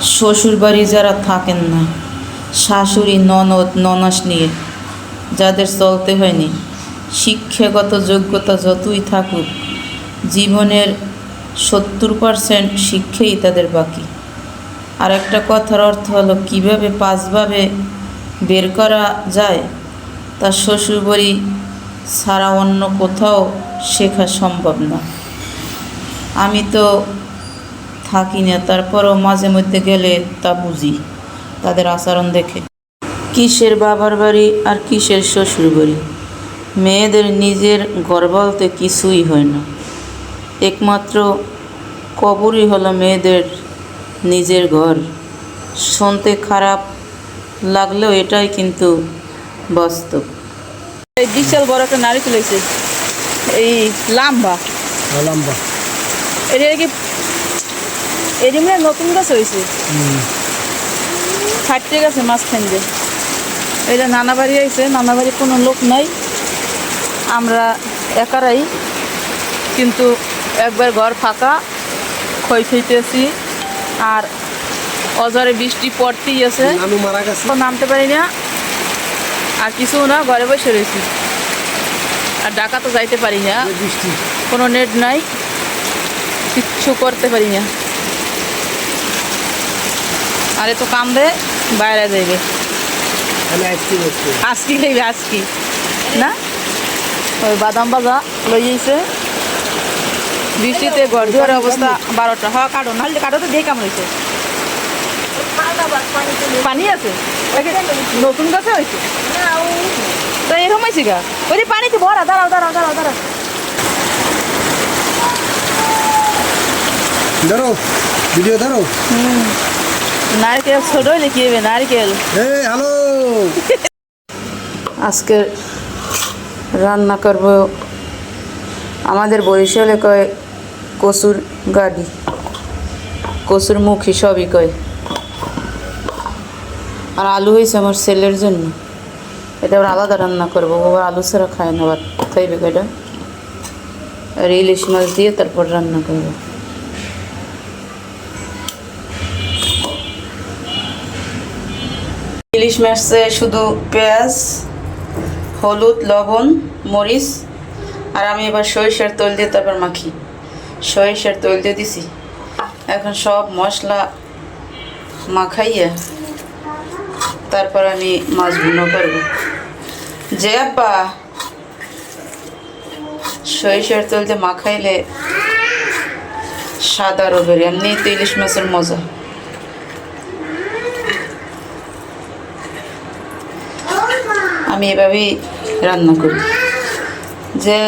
শ্বশুরবাড়ি যারা থাকেন না, শাশুড়ি, ননদ, ননাস নিয়ে, যাদের চলতে হয়নি, শিক্ষাগত যোগ্যতা যতই থাকুক, জীবনের সত্তর পারসেন্ট শিক্ষাই তাদের বাকি। আর একটা কথার অর্থ হলো, কীভাবে পাঁচভাবে বের করা যায়, তা শ্বশুরবাড়ি ছাড়া অন্য কোথাও শেখা সম্ভব না। আমি তো থাকি না তারপরও মাঝে মধ্যে গেলে তা বুঝি তাদের আচরণ দেখে। কিসের বাবার বাড়ি আর কিসের শ্বশুর বাড়ি? মেয়েদের নিজের ঘর বলতে কিছুই হয় না। একমাত্র কবরই হলো মেয়েদের নিজের ঘর। শুনতে খারাপ লাগলেও এটাই কিন্তু বাস্তব। এই বিশাল বড় একটা নারিকেল হয়েছে এই লাম্বা। লম্বা। এটা কি মানে নতুন গাছ হয়েছে। ফাটতে গেছে মাঝখান দিয়ে। এটা নানা বাড়ি আইছে নানা বাড়ি কোনো লোক নাই। আমরা একারাই কিন্তু একবার ঘর ফাঁকা খই খেতেছি। আর অজরে বৃষ্টি পড়তেই আছে। নানু মারা গেছে। নামতে পারি না। আর কিছু না ঘরে বসে রয়েছি। আর ঢাকা তো যাইতে পারি না। বৃষ্টি। কোনো নেট নাই। কিচ্ছু করতে পারি না। আরে তো কান্দে বাইরে যাইবে। আমি আজকে খাইবে আজকি। না? ওই বাদাম বাজা লই যাইছে বৃষ্টিতে ঘর দুয়ার অবস্থা বারোটা। হওয়া কাটো নাহলে কাটো তো দিয়ে কাম হয়েছে পানি আছে? নতুন গাছে হয়েছে তো এরকম হয়েছে গা। ওই যে পানিতে ভরা দাঁড়াও দাঁড়াও দাঁড়াও দাঁড়াও। ধরো ভিডিও ধরো। নারকেল ছোট হইলে কি হবে নারকেল? হ্যালো! আজকে রান্না করব আমাদের বরিশালে কয় কচুর গাড়ি। কচুর মুখী সবই কয়। আর আলু হয়েছে আমার ছেলের জন্য। এটা আবার আলাদা রান্না করব ও আলু ছাড়া খায় না ভাত খাইবে কয়টা? আর ইলিশ মাছ দিয়ে তারপর রান্না করব। ইলিশ মাছে শুধু পেঁয়াজ, হলুদ, লবণ, মরিচ, আর আমি এবার সরিষার তেল দিয়ে তারপর মাখি। সরিষার তৈল দিয়ে দিছি। এখন সব মশলা মাখাইয়া তারপর আমি মাছ ভুনো করব। যে আব্বা, সরিষার তেল দিয়ে মাখাইলে সাদা রবের এমনি তো ইলিশ মাছের মজা। আমি এভাবেই রান্না করি। যে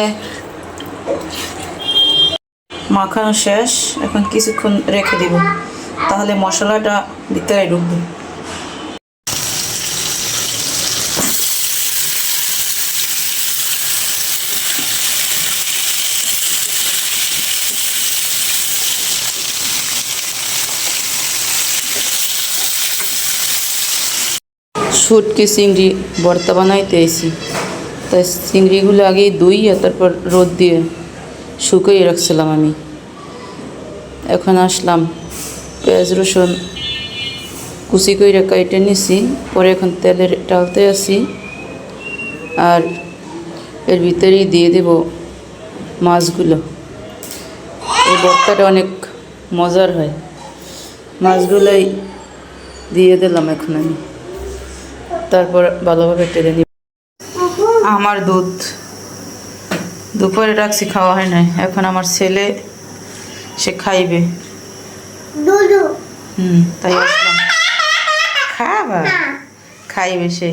মাখানো শেষ, এখন কিছুক্ষণ রেখে দিব। তাহলে মশলাটা ভিতরে ঢুকবে। শুটকি চিংড়ি ভর্তা বানাইতে এসি তাই চিংড়িগুলো আগেই ধুইয়া তারপর রোদ দিয়ে শুকিয়ে রাখছিলাম আমি। এখন আসলাম, পেঁয়াজ, রসুন কুচি করে কাইটে নিছি, পরে এখন তেলের টালতে আসি আর এর ভিতরেই দিয়ে দেব মাছগুলো। এই ভর্তাটা অনেক মজার হয়। মাছগুলোই দিয়ে দিলাম এখন আমি। তারপর ভালোভাবে টেনে নিব। আমার দুধ। দুপুরে রাখছি খাওয়া হয় নাই। এখন আমার ছেলে সে খাইবে। হুম তাই আসলাম। খাবা? খাইবে সে।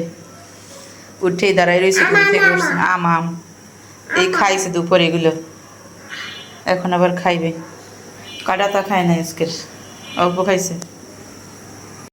উঠেই দাঁড়াই রয়েছে ঘুম থেকে আম আম এই খাইছে দুপুরে এগুলো। এখন আবার খাইবে। কাটাতা খায় না আজকের। অল্প খাইছে।